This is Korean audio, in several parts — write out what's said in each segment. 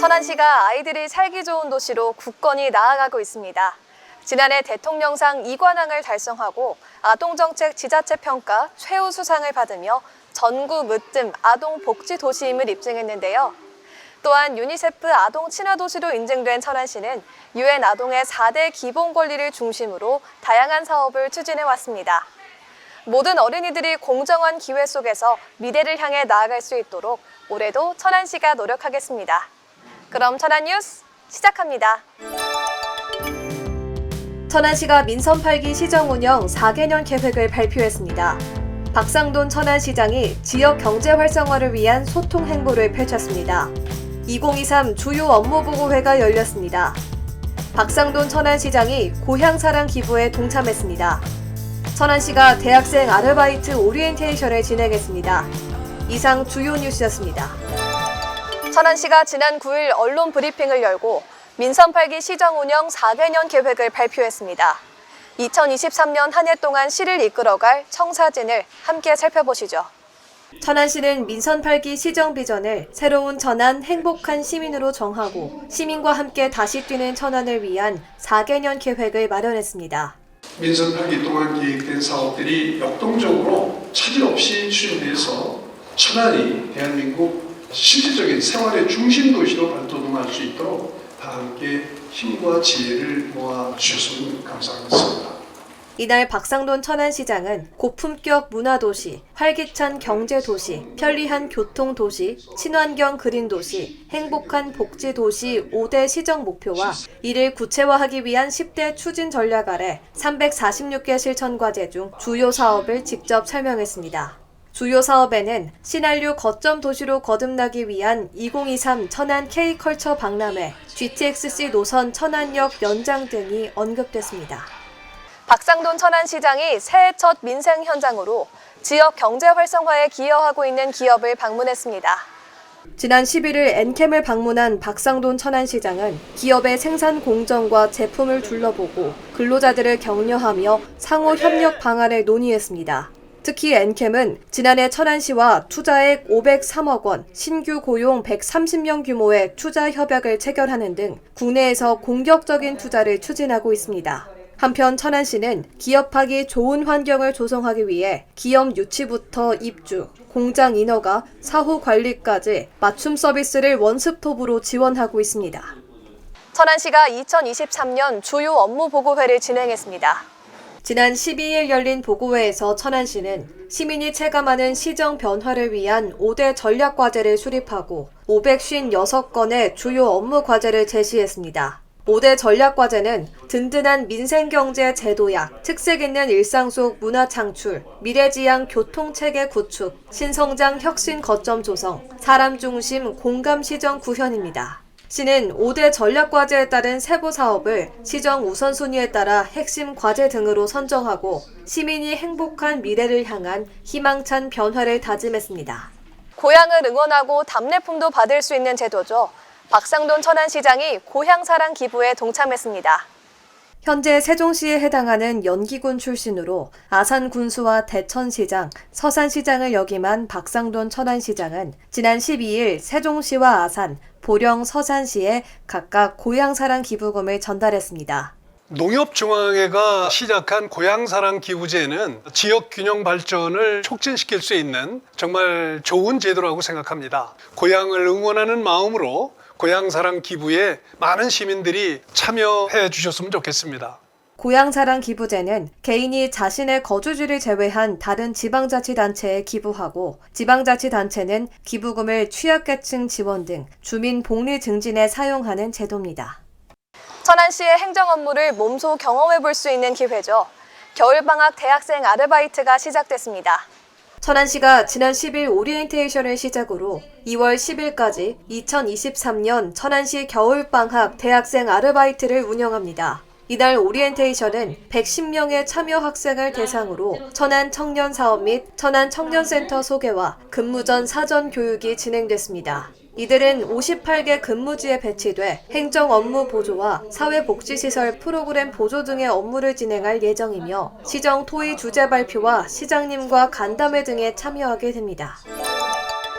천안시가 아이들이 살기 좋은 도시로 굳건히 나아가고 있습니다. 지난해 대통령상 이관왕을 달성하고 아동정책 지자체 평가 최우수상을 받으며 전국 무뜸 아동 복지 도시임을 입증했는데요. 또한 유니세프 아동 친화 도시로 인증된 천안시는 유엔 아동의 4대 기본 권리를 중심으로 다양한 사업을 추진해 왔습니다. 모든 어린이들이 공정한 기회 속에서 미래를 향해 나아갈 수 있도록 올해도 천안시가 노력하겠습니다. 그럼 천안 뉴스 시작합니다. 천안시가 민선 8기 시정 운영 4개년 계획을 발표했습니다. 박상돈 천안시장이 지역 경제 활성화를 위한 소통 행보를 펼쳤습니다. 2023 주요 업무 보고회가 열렸습니다. 박상돈 천안시장이 고향사랑 기부에 동참했습니다. 천안시가 대학생 아르바이트 오리엔테이션을 진행했습니다. 이상 주요 뉴스였습니다. 천안 시가 지난 9일 언론 브리핑을 열고 민선 8기 시정 운영 4개년 계획을 발표했습니다. 2023년 한 해 동안 시를 이끌어갈 청사진을 함께 살펴보시죠. 천안시는 민선 8기 시정 비전을 새로운 천안 행복한 시민으로 정하고 시민과 함께 다시 뛰는 천안을 위한 4개년 계획을 마련했습니다. 민선 8기 동안 기획된 사업들이 역동적으로 차질 없이 추진돼서 천안이 대한민국 실질적인 생활의 중심 도시로 발돋움할 수 있도록 다 함께 힘과 지혜를 모아 주셨으면 감사하겠습니다. 이날 박상돈 천안시장은 고품격 문화도시, 활기찬 경제도시, 편리한 교통도시, 친환경 그린도시, 행복한 복지도시 5대 시정 목표와 이를 구체화하기 위한 10대 추진 전략 아래 346개 실천 과제 중 주요 사업을 직접 설명했습니다. 주요 사업에는 신한류 거점 도시로 거듭나기 위한 2023 천안 K컬처 박람회, GTX-C 노선 천안역 연장 등이 언급됐습니다. 박상돈 천안시장이 새해 첫 민생 현장으로 지역 경제 활성화에 기여하고 있는 기업을 방문했습니다. 지난 11일 엔캠을 방문한 박상돈 천안시장은 기업의 생산 공정과 제품을 둘러보고 근로자들을 격려하며 상호 협력 방안을 논의했습니다. 특히 엔캠은 지난해 천안시와 투자액 503억 원, 신규 고용 130명 규모의 투자 협약을 체결하는 등 국내에서 공격적인 투자를 추진하고 있습니다. 한편 천안시는 기업하기 좋은 환경을 조성하기 위해 기업 유치부터 입주, 공장 인허가, 사후 관리까지 맞춤 서비스를 원스톱으로 지원하고 있습니다. 천안시가 2023년 주요 업무 보고회를 진행했습니다. 지난 12일 열린 보고회에서 천안 시는 시민이 체감하는 시정 변화를 위한 5대 전략 과제를 수립하고 556건의 주요 업무 과제를 제시했습니다. 5대 전략 과제는 든든한 민생 경제 제도약, 특색 있는 일상 속 문화 창출, 미래지향 교통 체계 구축, 신성장 혁신 거점 조성, 사람 중심 공감 시정 구현입니다. 시는 5대 전략 과제에 따른 세부 사업을 시정 우선순위에 따라 핵심 과제 등으로 선정하고 시민이 행복한 미래를 향한 희망찬 변화를 다짐했습니다. 고향을 응원하고 답례품도 받을 수 있는 제도죠. 박상돈 천안시장이 고향사랑 기부에 동참했습니다. 현재 세종시에 해당하는 연기군 출신으로 아산 군수와 대천시장, 서산시장을 역임한 박상돈 천안시장은 지난 12일 세종시와 아산, 보령 서산시에 각각 고향사랑 기부금을 전달했습니다. 농협중앙회가 시작한 고향사랑 기부제는 지역 균형 발전을 촉진시킬 수 있는 정말 좋은 제도라고 생각합니다. 고향을 응원하는 마음으로 고향사랑 기부에 많은 시민들이 참여해 주셨으면 좋겠습니다. 고향사랑 기부제는 개인이 자신의 거주지를 제외한 다른 지방자치단체에 기부하고 지방자치단체는 기부금을 취약계층 지원 등 주민 복리 증진에 사용하는 제도입니다. 천안시의 행정 업무를 몸소 경험해 볼 수 있는 기회죠. 겨울방학 대학생 아르바이트가 시작됐습니다. 천안시가 지난 10일 오리엔테이션을 시작으로 2월 10일까지 2023년 천안시 겨울방학 대학생 아르바이트를 운영합니다. 이날 오리엔테이션은 110명의 참여 학생을 대상으로 천안 청년 사업 및 천안 청년센터 소개와 근무 전 사전 교육이 진행됐습니다. 이들은 58개 근무지에 배치돼 행정 업무 보조와 사회복지시설 프로그램 보조 등의 업무를 진행할 예정이며 시정 토의 주제 발표와 시장님과 간담회 등에 참여하게 됩니다.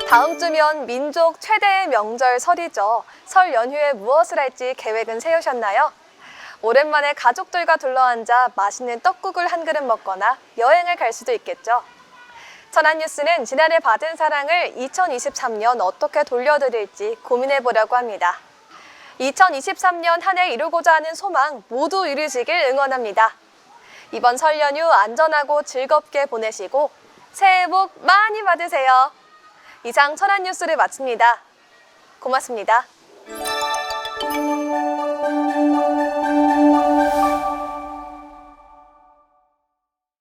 다음 주면 민족 최대의 명절 설이죠. 설 연휴에 무엇을 할지 계획은 세우셨나요? 오랜만에 가족들과 둘러앉아 맛있는 떡국을 한 그릇 먹거나 여행을 갈 수도 있겠죠. 천안 뉴스는 지난해 받은 사랑을 2023년 어떻게 돌려드릴지 고민해 보려고 합니다. 2023년 한 해 이루고자 하는 소망 모두 이루시길 응원합니다. 이번 설 연휴 안전하고 즐겁게 보내시고 새해 복 많이 받으세요. 이상 천안 뉴스를 마칩니다. 고맙습니다.